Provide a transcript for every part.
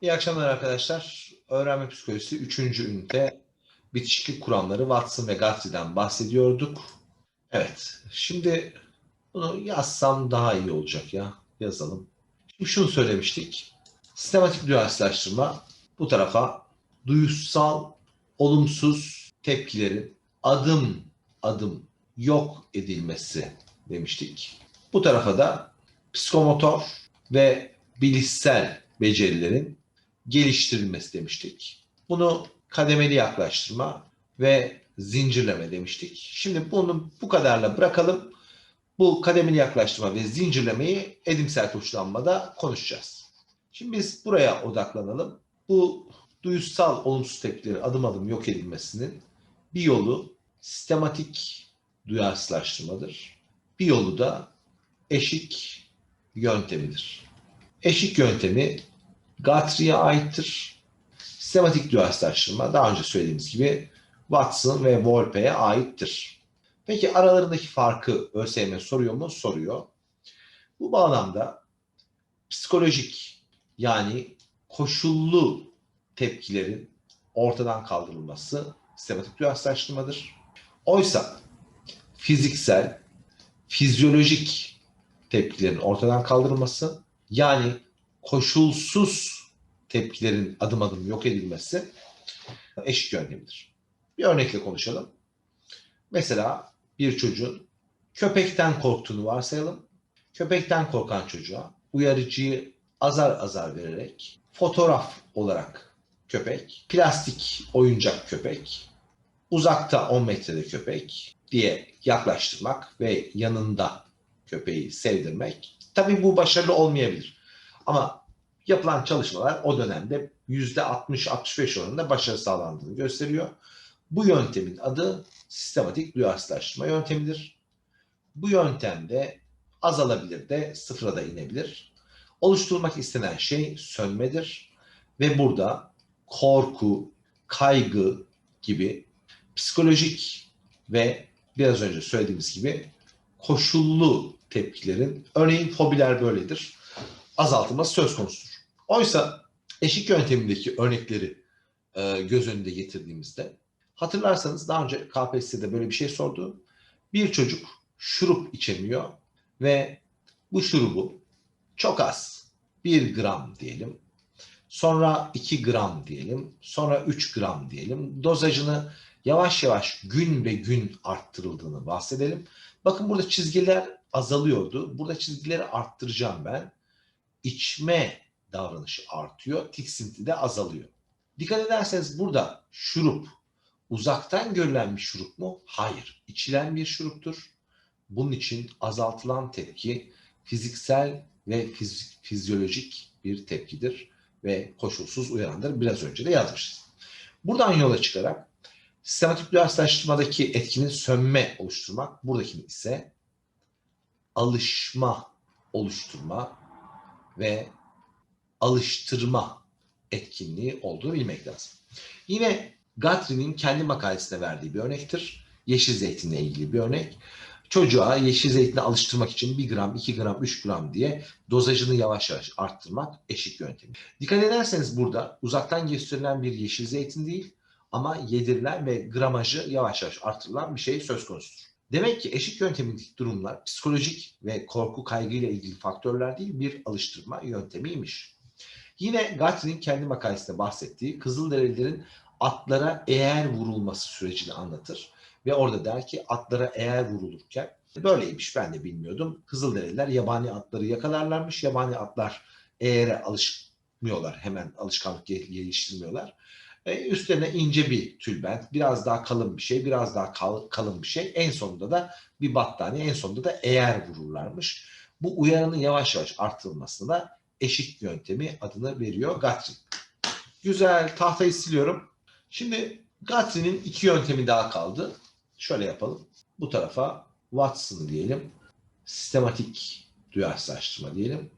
İyi akşamlar arkadaşlar. Öğrenme psikolojisi 3. ünite bitişiklik kuramları Watson ve Guthrie'den bahsediyorduk. Evet, şimdi bunu yazsam daha iyi olacak ya. Yazalım. Şimdi şunu söylemiştik. Sistematik duyarsızlaştırma bu tarafa duyusal olumsuz tepkilerin adım adım yok edilmesi demiştik. Bu tarafa da psikomotor ve bilişsel becerilerin geliştirilmesi demiştik. Bunu kademeli yaklaştırma ve zincirleme demiştik. Şimdi bunu bu kadarla bırakalım. Bu kademeli yaklaştırma ve zincirlemeyi edimsel tuşlanmada konuşacağız. Şimdi biz buraya odaklanalım. Bu duyusal olumsuz tepkilerin adım adım yok edilmesinin bir yolu sistematik duyarsızlaştırmadır. Bir yolu da eşik yöntemidir. Eşik yöntemi Guthrie'ye aittir. Sistematik duyarsızlaştırma daha önce söylediğimiz gibi Watson ve Volpe'ye aittir. Peki aralarındaki farkı ÖSYM soruyor mu? Soruyor. Bu bağlamda psikolojik yani koşullu tepkilerin ortadan kaldırılması sistematik duyarsızlaştırmadır. Oysa fiziksel, fizyolojik tepkilerin ortadan kaldırılması yani koşulsuz tepkilerin adım adım yok edilmesi eşik yöntemidir. Bir örnekle konuşalım. Mesela bir çocuğun köpekten korktuğunu varsayalım. Köpekten korkan çocuğa uyarıcıyı azar azar vererek fotoğraf olarak köpek, plastik oyuncak köpek, uzakta 10 metrede köpek diye yaklaştırmak ve yanında köpeği sevdirmek. Tabii bu başarılı olmayabilir. Ama yapılan çalışmalar o dönemde %60-65 oranında başarı sağlandığını gösteriyor. Bu yöntemin adı sistematik duyarsızlaştırma yöntemidir. Bu yöntemde azalabilir de sıfıra da inebilir. Oluşturulmak istenen şey sönmedir ve burada korku, kaygı gibi psikolojik ve biraz önce söylediğimiz gibi koşullu tepkilerin, örneğin fobiler böyledir, azaltılması söz konusudur. Oysa eşik yöntemindeki örnekleri e, göz önünde getirdiğimizde hatırlarsanız daha önce KPSS'de böyle bir şey sordu. Bir çocuk şurup içemiyor ve bu şurubu çok az, 1 gram diyelim, sonra 2 gram diyelim, sonra 3 gram diyelim. Dozajını yavaş yavaş gün ve gün arttırıldığını bahsedelim. Bakın burada çizgiler azalıyordu. Burada çizgileri arttıracağım ben. İçme davranışı artıyor, tiksinti de azalıyor. Dikkat ederseniz burada şurup uzaktan görülen bir şurup mu? Hayır. İçilen bir şuruptur. Bunun için azaltılan tepki fiziksel ve fiz- fizyolojik bir tepkidir ve koşulsuz uyarandır. Biraz önce de yazmışız. Buradan yola çıkarak sistematik duyarsızlaştırmadaki etkinin sönme oluşturmak, buradakinin ise alışma oluşturma ve alıştırma etkinliği olduğunu bilmek lazım. Yine Guthrie'nin kendi makalesinde verdiği bir örnektir. Yeşil zeytinle ilgili bir örnek. Çocuğa yeşil zeytini alıştırmak için 1 gram, 2 gram, 3 gram diye dozajını yavaş yavaş arttırmak eşik yöntemi. Dikkat ederseniz burada uzaktan gösterilen bir yeşil zeytin değil ama yedirilen ve gramajı yavaş yavaş artırılan bir şey söz konusudur. Demek ki eşik yöntemindeki durumlar psikolojik ve korku kaygıyla ilgili faktörler değil bir alıştırma yöntemiymiş. Yine Guthrie'nin kendi makalesinde bahsettiği Kızılderililerin atlara eğer vurulması sürecini anlatır. Ve orada der ki atlara eğer vurulurken böyleymiş ben de bilmiyordum. Kızılderililer yabani atları yakalarlarmış. Yabani atlar eğere alışmıyorlar. Hemen alışkanlık geliştirmiyorlar. E, üstlerine ince bir tülbent, biraz daha kalın bir şey, biraz daha kal, kalın bir şey. En sonunda da bir battaniye, en sonunda da eğer vururlarmış. Bu uyarının yavaş yavaş artırılmasına da eşik yöntemi adını veriyor Guthrie. Güzel, tahtayı siliyorum. Şimdi Guthrie'nin iki yöntemi daha kaldı. Şöyle yapalım. Bu tarafa Watson diyelim. Sistematik duyarsızlaştırma diyelim.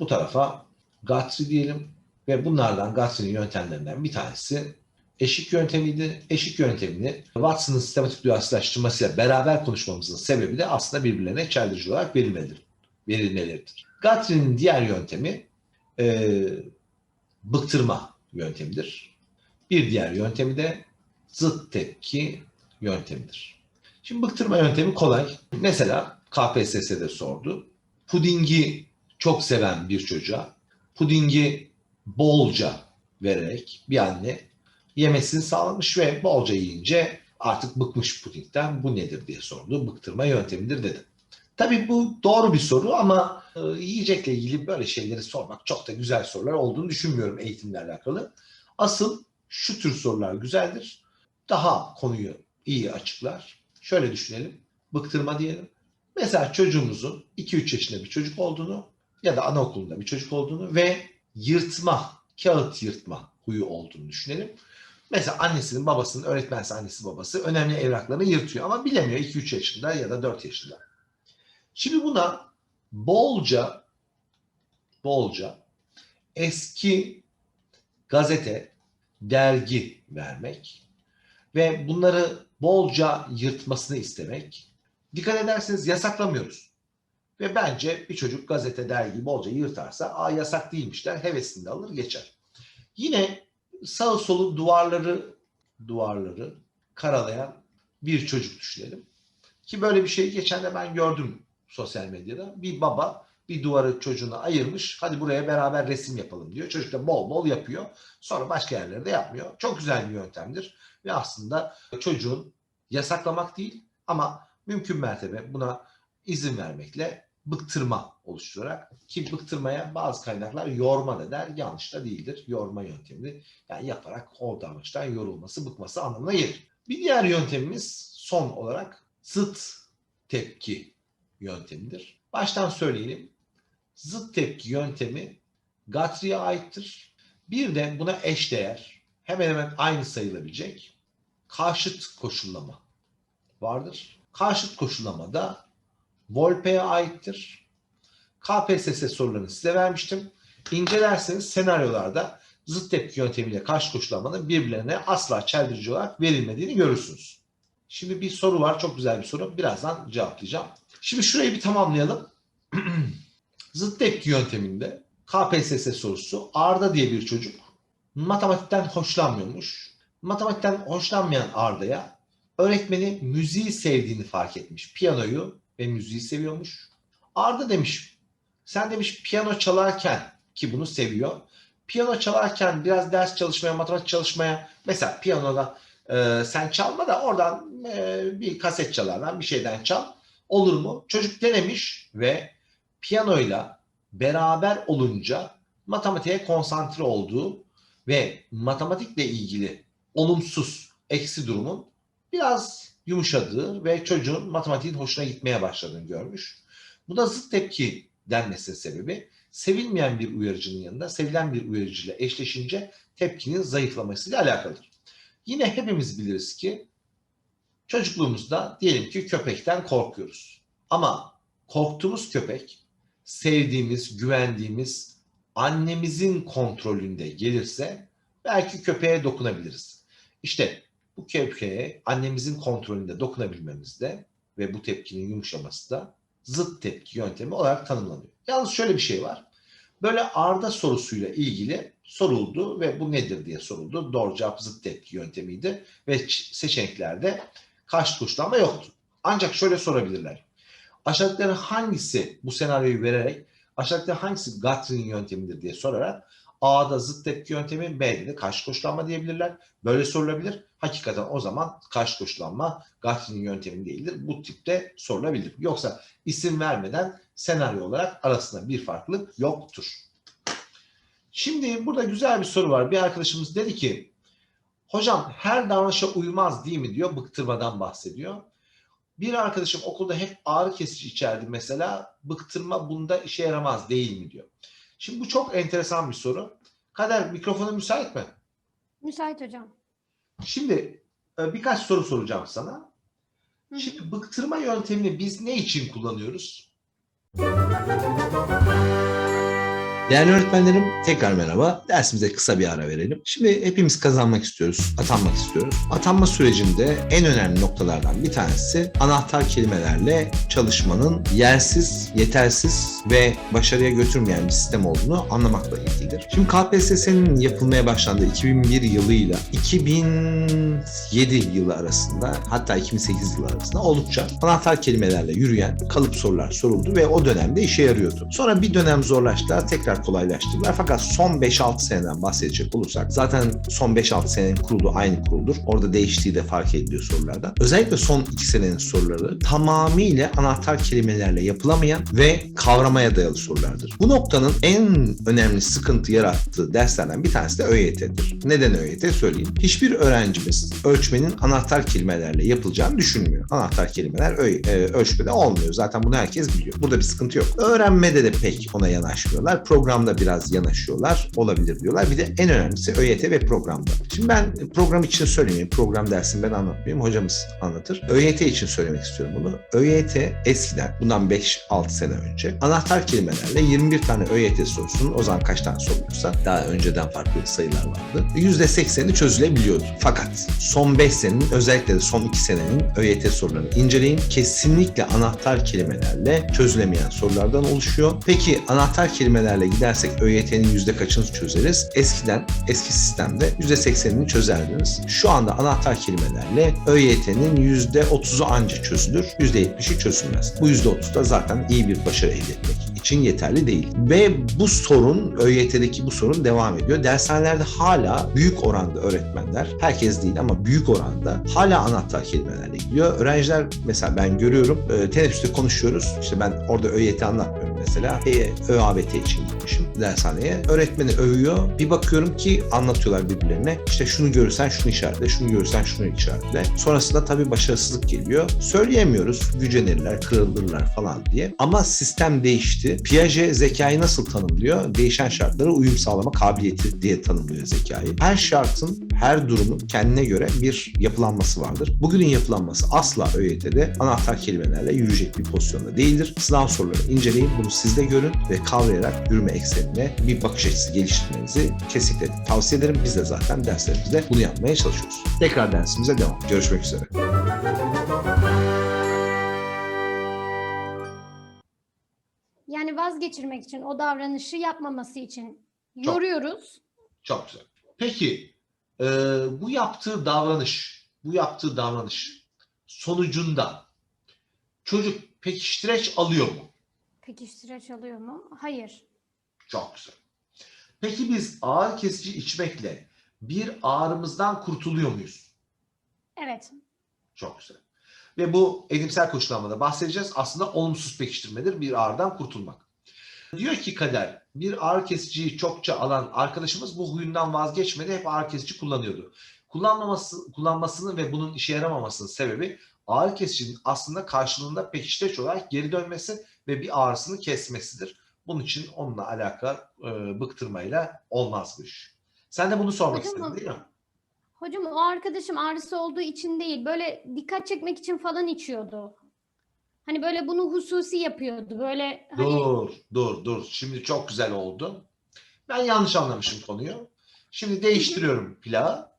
Bu tarafa Guthrie diyelim. Ve bunlardan Guthrie'nin yöntemlerinden bir tanesi eşik yöntemiydi. Eşik yöntemini Watson'ın sistematik duyarsızlaştırmasıyla beraber konuşmamızın sebebi de aslında birbirlerine çeldirici olarak verilmedir, verilmeleridir. Guthrie'nin diğer yöntemi e, bıktırma yöntemidir. Bir diğer yöntemi de zıt tepki yöntemidir. Şimdi bıktırma yöntemi kolay. Mesela KPSS'de sordu. Pudingi çok seven bir çocuğa pudingi bolca vererek bir anne yemesini sağlamış ve bolca yiyince artık bıkmış pudingden bu nedir diye sordu. Bıktırma yöntemidir dedi. Tabii bu doğru bir soru ama e, yiyecekle ilgili böyle şeyleri sormak çok da güzel sorular olduğunu düşünmüyorum eğitimle alakalı. Asıl şu tür sorular güzeldir. Daha konuyu iyi açıklar. Şöyle düşünelim. Bıktırma diyelim. Mesela çocuğumuzun 2-3 yaşında bir çocuk olduğunu ya da anaokulunda bir çocuk olduğunu ve yırtma, kağıt yırtma huyu olduğunu düşünelim. Mesela annesinin, babasının, öğretmense annesi babası önemli evraklarını yırtıyor ama bilemiyor 2-3 yaşında ya da 4 yaşında. Şimdi buna bolca bolca eski gazete, dergi vermek ve bunları bolca yırtmasını istemek. Dikkat ederseniz yasaklamıyoruz. Ve bence bir çocuk gazete, dergi bolca yırtarsa aa yasak değilmiş der, hevesini de alır geçer. Yine sağ solu duvarları duvarları karalayan bir çocuk düşünelim. Ki böyle bir şeyi geçen de ben gördüm sosyal medyada. Bir baba bir duvarı çocuğuna ayırmış. Hadi buraya beraber resim yapalım diyor. Çocuk da bol bol yapıyor. Sonra başka yerlerde yapmıyor. Çok güzel bir yöntemdir. Ve aslında çocuğun yasaklamak değil ama mümkün mertebe buna izin vermekle bıktırma oluşturarak ki bıktırmaya bazı kaynaklar yorma da der. Yanlış da değildir. Yorma yöntemi yani yaparak o davranıştan yorulması, bıkması anlamına gelir. Bir diğer yöntemimiz son olarak zıt tepki yöntemidir. Baştan söyleyelim. Zıt tepki yöntemi Guthrie'ye aittir. Bir de buna eşdeğer, hemen hemen aynı sayılabilecek karşıt koşullama vardır. Karşıt koşullama da Volpe'ye aittir. KPSS sorularını size vermiştim. İncelerseniz senaryolarda zıt tepki yöntemiyle karşı koşullamanın birbirlerine asla çeldirici olarak verilmediğini görürsünüz. Şimdi bir soru var. Çok güzel bir soru. Birazdan cevaplayacağım. Şimdi şurayı bir tamamlayalım. zıt tepki yönteminde KPSS sorusu Arda diye bir çocuk matematikten hoşlanmıyormuş. Matematikten hoşlanmayan Arda'ya öğretmeni müziği sevdiğini fark etmiş. Piyanoyu ve müziği seviyormuş. Arda demiş sen demiş piyano çalarken ki bunu seviyor. Piyano çalarken biraz ders çalışmaya, matematik çalışmaya mesela piyanoda e, sen çalma da oradan e, bir kaset çalardan bir şeyden çal. Olur mu? Çocuk denemiş ve piyanoyla beraber olunca matematiğe konsantre olduğu ve matematikle ilgili olumsuz eksi durumun biraz yumuşadığı ve çocuğun matematiğin hoşuna gitmeye başladığını görmüş. Bu da zıt tepki denmesinin sebebi sevilmeyen bir uyarıcının yanında sevilen bir uyarıcıyla eşleşince tepkinin zayıflamasıyla alakalıdır. Yine hepimiz biliriz ki çocukluğumuzda diyelim ki köpekten korkuyoruz. Ama korktuğumuz köpek sevdiğimiz, güvendiğimiz annemizin kontrolünde gelirse belki köpeğe dokunabiliriz. İşte bu köpeğe annemizin kontrolünde dokunabilmemizde ve bu tepkinin yumuşaması da zıt tepki yöntemi olarak tanımlanıyor. Yalnız şöyle bir şey var. Böyle Arda sorusuyla ilgili soruldu ve bu nedir diye soruldu. Doğru cevap zıt tepki yöntemiydi ve seçeneklerde karşı tuşlama yoktu. Ancak şöyle sorabilirler. Aşağıdakilerin hangisi bu senaryoyu vererek aşağıdakilerin hangisi Guthrie'nin yöntemidir diye sorarak A'da zıt tepki yöntemi, B'de de karşı koşullanma diyebilirler. Böyle sorulabilir. Hakikaten o zaman karşı koşullanma Guthrie'nin yöntemi değildir. Bu tipte sorulabilir. Yoksa isim vermeden senaryo olarak arasında bir farklılık yoktur. Şimdi burada güzel bir soru var. Bir arkadaşımız dedi ki hocam her davranışa uymaz değil mi diyor. Bıktırmadan bahsediyor. Bir arkadaşım okulda hep ağrı kesici içerdi mesela. Bıktırma bunda işe yaramaz değil mi diyor. Şimdi bu çok enteresan bir soru. Kader mikrofonu müsait mi? Müsait hocam. Şimdi e, birkaç soru soracağım sana. Hı hı. Şimdi bıktırma yöntemini biz ne için kullanıyoruz? Değerli öğretmenlerim tekrar merhaba. Dersimize kısa bir ara verelim. Şimdi hepimiz kazanmak istiyoruz, atanmak istiyoruz. Atanma sürecinde en önemli noktalardan bir tanesi anahtar kelimelerle çalışmanın yersiz, yetersiz ve başarıya götürmeyen bir sistem olduğunu anlamakla ilgilidir. Şimdi KPSS'nin yapılmaya başlandığı 2001 yılıyla 2007 yılı arasında hatta 2008 yılı arasında oldukça anahtar kelimelerle yürüyen kalıp sorular soruldu ve o dönemde işe yarıyordu. Sonra bir dönem zorlaştılar, tekrar kolaylaştırdılar. Fakat son 5-6 seneden bahsedecek olursak zaten son 5-6 senenin kurulu aynı kuruldur. Orada değiştiği de fark ediliyor sorularda. Özellikle son 2 senenin soruları tamamıyla anahtar kelimelerle yapılamayan ve kavramaya dayalı sorulardır. Bu noktanın en önemli sıkıntı yarattığı derslerden bir tanesi de ÖYT'dir. Neden ÖYT söyleyeyim. Hiçbir öğrencimiz ölçmenin anahtar kelimelerle yapılacağını düşünmüyor. Anahtar kelimeler ö- e, ölçmede olmuyor. Zaten bunu herkes biliyor. Burada bir sıkıntı yok. Öğrenmede de pek ona yanaşmıyorlar. Programda biraz yanaşıyorlar. Olabilir diyorlar. Bir de en önemlisi ÖYT ve programda. Şimdi ben program için söylemeyeyim. Program dersini ben anlatmayayım. Hocamız anlatır. ÖYT için söylemek istiyorum bunu. ÖYT eskiden bundan 5-6 sene önce anahtar kelimelerle 21 tane ÖYT sorusunun o zaman kaç tane sorulursa daha önceden farklı sayılar vardı. %80'i çözülebiliyordu. Fakat son 5 senenin özellikle de son 2 senenin ÖYT sorularını inceleyin. Kesinlikle anahtar kelimelerle çözülemeyen sorulardan oluşuyor. Peki anahtar kelimelerle gidersek ÖYT'nin yüzde kaçını çözeriz? Eskiden, eski sistemde %80'ini çözerdiniz. Şu anda anahtar kelimelerle ÖYT'nin %30'u anca çözülür. %70'i çözülmez. Bu %30 da zaten iyi bir başarı elde etmek için yeterli değil. Ve bu sorun, ÖYT'deki bu sorun devam ediyor. Dershanelerde hala büyük oranda öğretmenler, herkes değil ama büyük oranda hala anahtar kelimelerle gidiyor. Öğrenciler mesela ben görüyorum, e, teneffüste konuşuyoruz. İşte ben orada ÖYT anlatmıyorum mesela. ÖABT için gitmişim dershaneye. Öğretmeni övüyor. Bir bakıyorum ki anlatıyorlar birbirlerine. İşte şunu görürsen şunu işaretle, şunu görürsen şunu işaretle. Sonrasında tabii başarısızlık geliyor. Söyleyemiyoruz. Gücenirler, kırılırlar falan diye. Ama sistem değişti. Piaget zekayı nasıl tanımlıyor? Değişen şartlara uyum sağlama kabiliyeti diye tanımlıyor zekayı. Her şartın, her durumun kendine göre bir yapılanması vardır. Bugünün yapılanması asla ÖYT'de anahtar kelimelerle yürüyecek bir pozisyonda değildir. Sınav soruları inceleyin, bunu siz de görün ve kavrayarak yürüme eksenine bir bakış açısı geliştirmenizi kesinlikle tavsiye ederim. Biz de zaten derslerimizde bunu yapmaya çalışıyoruz. Tekrar dersimize devam. Görüşmek üzere. Yani vazgeçirmek için o davranışı yapmaması için yoruyoruz. Çok güzel. Peki e, bu yaptığı davranış, bu yaptığı davranış sonucunda çocuk pekiştireç alıyor mu? Pekiştireç alıyor mu? Hayır. Çok güzel. Peki biz ağrı kesici içmekle bir ağrımızdan kurtuluyor muyuz? Evet. Çok güzel. Ve bu edimsel koşullanmada bahsedeceğiz. Aslında olumsuz pekiştirmedir bir ağrıdan kurtulmak. Diyor ki Kader, bir ağrı kesiciyi çokça alan arkadaşımız bu huyundan vazgeçmedi. Hep ağrı kesici kullanıyordu. Kullanmaması, kullanmasının ve bunun işe yaramamasının sebebi ağrı kesicinin aslında karşılığında pekiştireç olarak geri dönmesi ve bir ağrısını kesmesidir. Bunun için onunla alakalı e, bıktırmayla olmaz bu iş. Sen de bunu sormak Hocam, istedin değil mi? Hocam o arkadaşım ağrısı olduğu için değil, böyle dikkat çekmek için falan içiyordu. Hani böyle bunu hususi yapıyordu. Böyle hani Dur, dur, dur. Şimdi çok güzel oldu. Ben yanlış anlamışım konuyu. Şimdi değiştiriyorum plağı.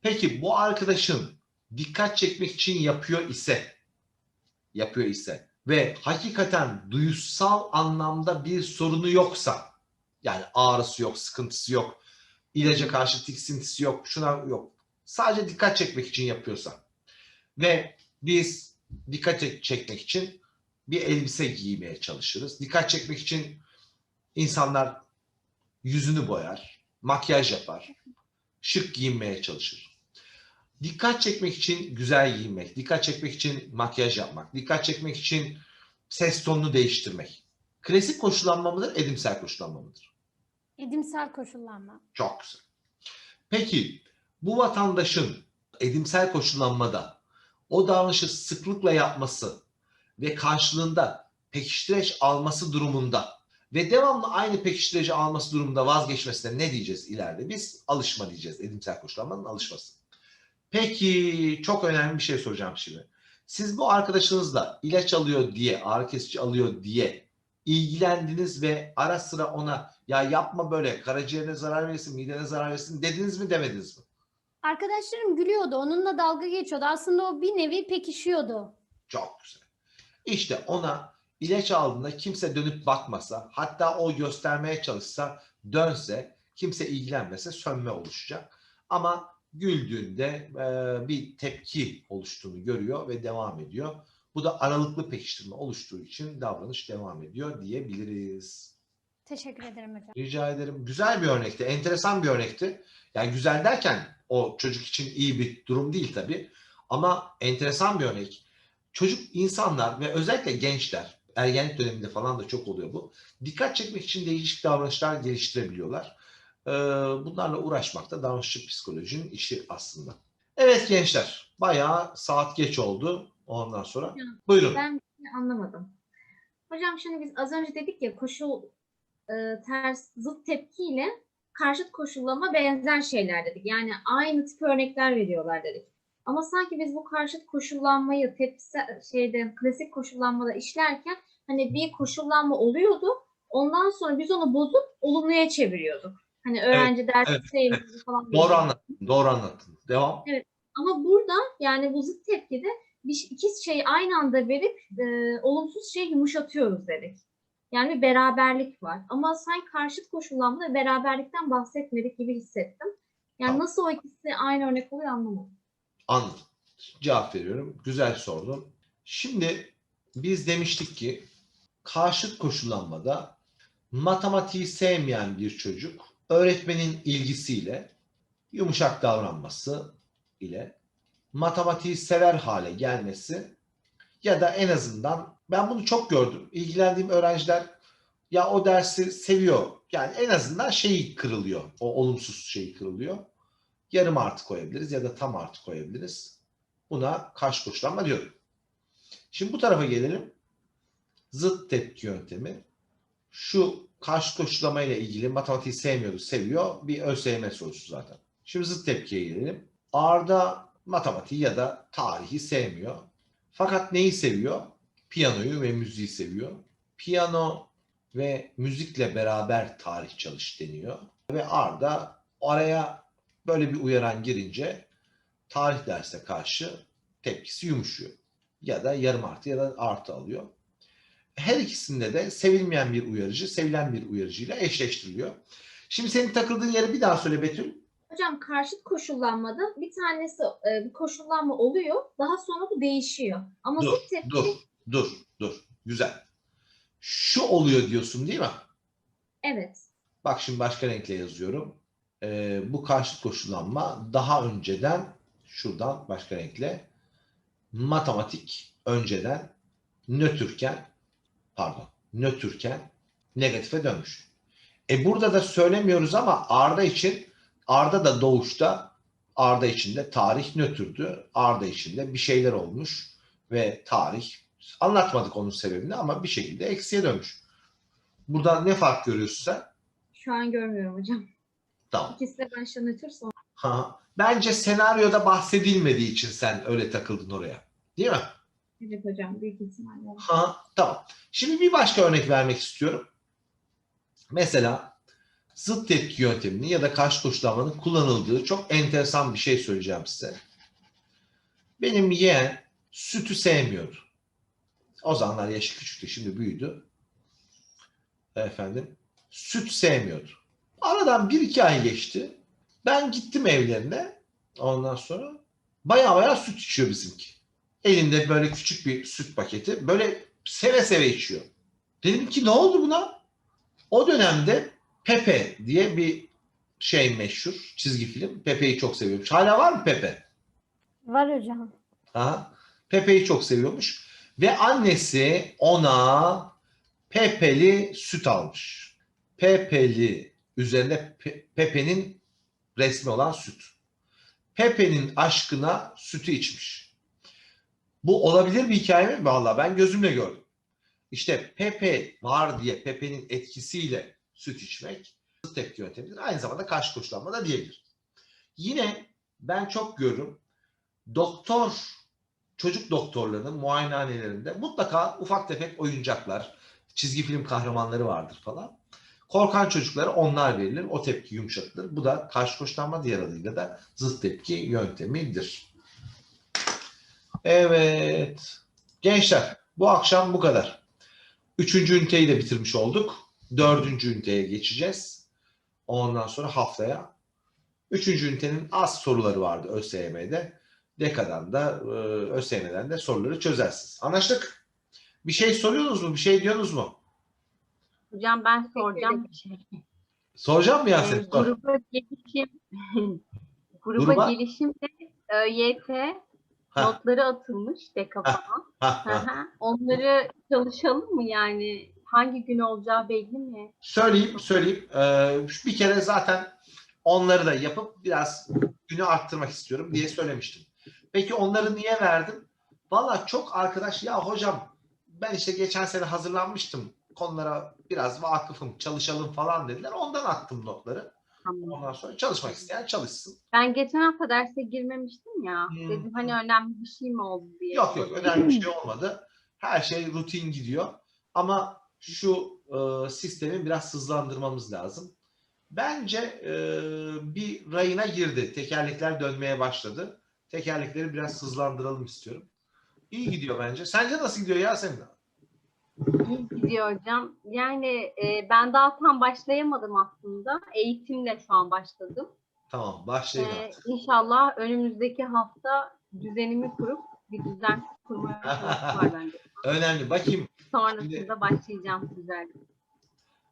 Peki bu arkadaşın dikkat çekmek için yapıyor ise, yapıyor ise ve hakikaten duyusal anlamda bir sorunu yoksa, yani ağrısı yok, sıkıntısı yok, ilaca karşı tiksintisi yok, şuna yok. Sadece dikkat çekmek için yapıyorsa ve biz dikkat çek- çekmek için bir elbise giymeye çalışırız. Dikkat çekmek için insanlar yüzünü boyar, makyaj yapar, şık giyinmeye çalışır. Dikkat çekmek için güzel giyinmek, dikkat çekmek için makyaj yapmak, dikkat çekmek için ses tonunu değiştirmek. Klasik koşullanma mıdır, edimsel koşullanma mıdır? edimsel koşullanma. Çok güzel. Peki bu vatandaşın edimsel koşullanmada o davranışı sıklıkla yapması ve karşılığında pekiştireç alması durumunda ve devamlı aynı pekiştireci alması durumunda vazgeçmesine ne diyeceğiz ileride? Biz alışma diyeceğiz. Edimsel koşullanmanın alışması. Peki çok önemli bir şey soracağım şimdi. Siz bu arkadaşınızla ilaç alıyor diye, ağrı kesici alıyor diye ilgilendiniz ve ara sıra ona ya yapma böyle karaciğerine zarar verirsin, midene zarar verirsin dediniz mi demediniz mi? Arkadaşlarım gülüyordu. Onunla dalga geçiyordu. Aslında o bir nevi pekişiyordu. Çok güzel. İşte ona ilaç aldığında kimse dönüp bakmasa, hatta o göstermeye çalışsa, dönse, kimse ilgilenmese sönme oluşacak. Ama güldüğünde e, bir tepki oluştuğunu görüyor ve devam ediyor. Bu da aralıklı pekiştirme oluştuğu için davranış devam ediyor diyebiliriz. Teşekkür ederim hocam. Rica ederim. Güzel bir örnekti, enteresan bir örnekti. Yani güzel derken o çocuk için iyi bir durum değil tabii. Ama enteresan bir örnek. Çocuk insanlar ve özellikle gençler, ergenlik döneminde falan da çok oluyor bu. Dikkat çekmek için değişik davranışlar geliştirebiliyorlar. Ee, bunlarla uğraşmak da davranışçı psikolojinin işi aslında. Evet gençler, bayağı saat geç oldu. Ondan sonra. Hocam, Buyurun. Ben şey anlamadım. Hocam şimdi biz az önce dedik ya koşul e, ters zıt tepkiyle karşıt koşullama benzer şeyler dedik. Yani aynı tip örnekler veriyorlar dedik. Ama sanki biz bu karşıt koşullanmayı tepkisel şeyde klasik koşullanmada işlerken hani bir koşullanma oluyordu. Ondan sonra biz onu bozup olumluya çeviriyorduk. Hani öğrenci dersi evet, sevmedi falan. Doğru anlattın. Doğru anlattın. Devam. Ama burada yani bu zıt tepkide bir, iki şeyi aynı anda verip e, olumsuz şeyi yumuşatıyoruz dedik. Yani bir beraberlik var. Ama sanki karşıt koşullanmada beraberlikten bahsetmedik gibi hissettim. Yani Tamam. nasıl o ikisi aynı örnek oluyor anlamadım. Anladım. Cevap veriyorum. Güzel sordun. Şimdi biz demiştik ki karşıt koşullanmada matematiği sevmeyen bir çocuk öğretmenin ilgisiyle yumuşak davranması ile matematiği sever hale gelmesi ya da en azından ben bunu çok gördüm. İlgilendiğim öğrenciler ya o dersi seviyor. Yani en azından şeyi kırılıyor. O olumsuz şeyi kırılıyor yarım artı koyabiliriz ya da tam artı koyabiliriz. Buna karşı koşullanma diyorum. Şimdi bu tarafa gelelim. Zıt tepki yöntemi. Şu karşı koşullama ile ilgili matematiği sevmiyordu, seviyor. Bir ÖSYM sorusu zaten. Şimdi zıt tepkiye gelelim. Arda matematiği ya da tarihi sevmiyor. Fakat neyi seviyor? Piyanoyu ve müziği seviyor. Piyano ve müzikle beraber tarih çalış deniyor. Ve Arda araya böyle bir uyaran girince tarih derse karşı tepkisi yumuşuyor. Ya da yarım artı ya da artı alıyor. Her ikisinde de sevilmeyen bir uyarıcı, sevilen bir uyarıcıyla eşleştiriliyor. Şimdi senin takıldığın yeri bir daha söyle Betül. Hocam karşıt koşullanmada bir tanesi e, bir koşullanma oluyor. Daha sonra bu değişiyor. Ama Dur, zıt tepki dur, dur, dur. Güzel. Şu oluyor diyorsun değil mi? evet. Bak şimdi başka renkle yazıyorum. Ee, bu karşıt koşullanma daha önceden şuradan başka renkle matematik önceden nötrken pardon nötrken negatife dönmüş. E burada da söylemiyoruz ama Arda için Arda da doğuşta Arda için de tarih nötrdü. Arda için de bir şeyler olmuş ve tarih anlatmadık onun sebebini ama bir şekilde eksiye dönmüş. Burada ne fark görüyorsun sen? Şu an görmüyorum hocam. Tamam. İkisi de başta nötr sonra. Ha. Bence senaryoda bahsedilmediği için sen öyle takıldın oraya. Değil mi? Evet hocam büyük ihtimalle. Ha, tamam. Şimdi bir başka örnek vermek istiyorum. Mesela zıt tepki yönteminin ya da karşı koşullanmanın kullanıldığı çok enteresan bir şey söyleyeceğim size. Benim yeğen sütü sevmiyordu. O zamanlar yaşı küçüktü, şimdi büyüdü. Efendim, süt sevmiyordu. Aradan bir iki ay geçti. Ben gittim evlerine. Ondan sonra baya baya süt içiyor bizimki. Elinde böyle küçük bir süt paketi. Böyle seve seve içiyor. Dedim ki ne oldu buna? O dönemde Pepe diye bir şey meşhur çizgi film. Pepe'yi çok seviyormuş. Hala var mı Pepe? Var hocam. Ha? Pepe'yi çok seviyormuş. Ve annesi ona Pepe'li süt almış. Pepe'li üzerinde Pe- Pepe'nin resmi olan süt. Pepe'nin aşkına sütü içmiş. Bu olabilir bir hikaye mi? Vallahi ben gözümle gördüm. İşte Pepe var diye Pepe'nin etkisiyle süt içmek tepki yöntemidir. Aynı zamanda karşı koşullanma da diyebilir. Yine ben çok görürüm. Doktor, çocuk doktorlarının muayenehanelerinde mutlaka ufak tefek oyuncaklar, çizgi film kahramanları vardır falan. Korkan çocuklara onlar verilir. O tepki yumuşatılır. Bu da karşı koşlanma diğer adıyla da zıt tepki yöntemidir. Evet. Gençler bu akşam bu kadar. Üçüncü üniteyi de bitirmiş olduk. Dördüncü üniteye geçeceğiz. Ondan sonra haftaya. Üçüncü ünitenin az soruları vardı ÖSYM'de. DEKA'dan da e, ÖSYM'den de soruları çözersiniz. Anlaştık? Bir şey soruyorsunuz mu? Bir şey diyorsunuz mu? Hocam ben soracağım bir şey. Soracağım mı Ee, Yasemin? Sor. gruba gelişim gruba, Gruba? gelişimde ÖYT Ha. notları atılmış deka falan. Ha, ha. Onları çalışalım mı yani? Hangi gün olacağı belli mi? Söyleyeyim, söyleyeyim. Ee, bir kere zaten onları da yapıp biraz günü arttırmak istiyorum diye söylemiştim. Peki onları niye verdim? Valla çok arkadaş ya hocam ben işte geçen sene hazırlanmıştım. Konulara biraz vakıfım, çalışalım falan dediler. Ondan attım notları. Tamam. Ondan sonra çalışmak isteyen çalışsın. Ben geçen hafta derse girmemiştim ya. Hmm. Dedim hani önemli bir şey mi oldu diye. Yok yok önemli bir şey olmadı. Her şey rutin gidiyor. Ama şu e, sistemi biraz hızlandırmamız lazım. Bence e, bir rayına girdi. Tekerlekler dönmeye başladı. Tekerlekleri biraz hızlandıralım istiyorum. İyi gidiyor bence. Sence nasıl gidiyor Yasemin? İyi gidiyor hocam. Yani e, ben daha tam başlayamadım aslında. Eğitimle şu an başladım. Tamam başlayın Ee, artık. inşallah önümüzdeki hafta düzenimi kurup bir düzen kurmaya var bende. Önemli. Bakayım. Sonrasında başlayacağım güzel.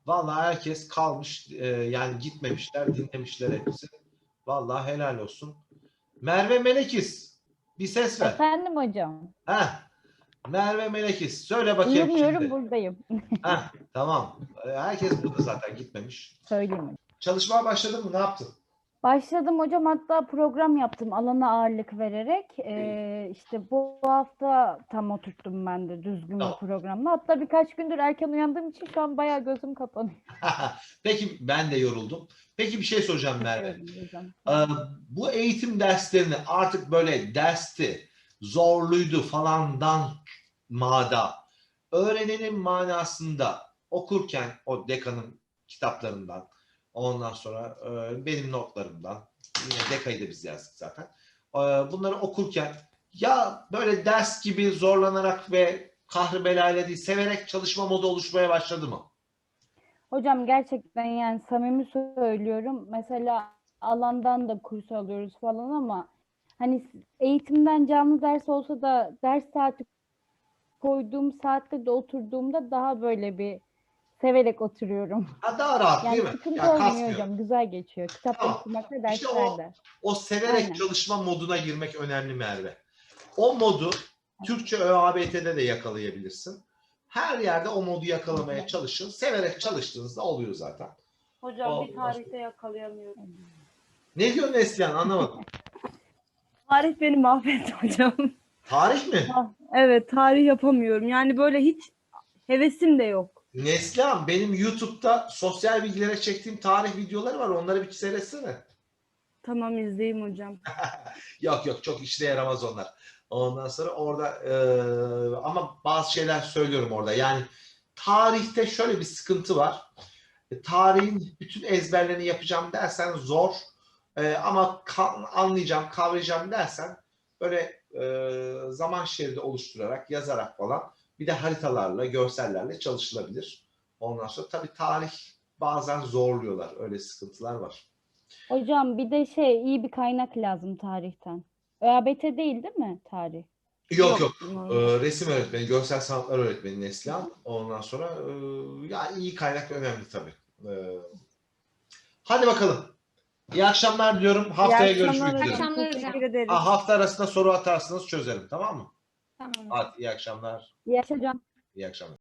Vallahi herkes kalmış. e, yani gitmemişler, dinlemişler hepsi. Vallahi helal olsun. Merve Melekiz. Bir ses ver. Efendim hocam. Heh. Merve Melekiz. Söyle bakayım Duymuyorum şimdi. buradayım. Heh, tamam. Herkes burada zaten gitmemiş. Söyleyeyim. Çalışmaya başladın mı? Ne yaptın? Başladım hocam hatta program yaptım alana ağırlık vererek. Ee, işte bu hafta tam oturttum ben de düzgün bir programla. Hatta birkaç gündür erken uyandığım için şu an bayağı gözüm kapanıyor. Peki ben de yoruldum. Peki bir şey soracağım Merve. Ee, bu eğitim derslerini artık böyle dersti, zorluydu falandan mada öğrenenin manasında okurken o dekanın kitaplarından ondan sonra e, benim notlarımdan yine dekayı da biz yazdık zaten. Ee, bunları okurken ya böyle ders gibi zorlanarak ve kahrı belayla değil severek çalışma modu oluşmaya başladı mı? Hocam gerçekten yani samimi söylüyorum. Mesela alandan da kurs alıyoruz falan ama hani eğitimden canlı ders olsa da ders saati koyduğum saatte de oturduğumda daha böyle bir severek oturuyorum. Ha, daha rahat Yani değil mi? sıkıntı Ya olmuyor hocam. Güzel geçiyor. Kitap Tamam. okumakla İşte o- derslerde. O severek Aynen. çalışma moduna girmek önemli Merve. O modu Türkçe ÖABT'de de yakalayabilirsin. Her yerde o modu yakalamaya çalışın. Severek çalıştığınızda oluyor zaten. Hocam Olmaz. bir tarihte yakalayamıyorum. Ne diyor Neslihan anlamadım. Tarih beni mahvetti hocam. Tarih mi? evet tarih yapamıyorum. Yani böyle hiç hevesim de yok. Neslihan benim YouTube'da sosyal bilgilere çektiğim tarih videoları var. Onları bir seyretsene. Tamam izleyeyim hocam. Yok yok çok işe yaramaz onlar. Ondan sonra orada e, ama bazı şeyler söylüyorum orada. Yani tarihte şöyle bir sıkıntı var. E, tarihin bütün ezberlerini yapacağım dersen zor. E, ama ka- anlayacağım, kavrayacağım dersen böyle e, zaman şeridi oluşturarak, yazarak falan bir de haritalarla, görsellerle çalışılabilir. Ondan sonra tabii tarih bazen zorluyorlar. Öyle sıkıntılar var. Hocam bir de şey iyi bir kaynak lazım tarihten. ÖABT değil değil mi tarih? Yok yok. Yok. Ee, resim öğretmeni, görsel sanatlar öğretmeni Neslihan. Ondan sonra e, ya iyi kaynak önemli tabii. Ee, hadi bakalım. İyi akşamlar diyorum. Haftaya İyi akşamlar görüşmek üzere. hocam. Akşamlar hocam. Teşekkür ederiz. Ha, hafta arasında soru atarsınız çözerim tamam mı? Tamam. Hadi iyi akşamlar. İyi akşamlar. İyi akşamlar.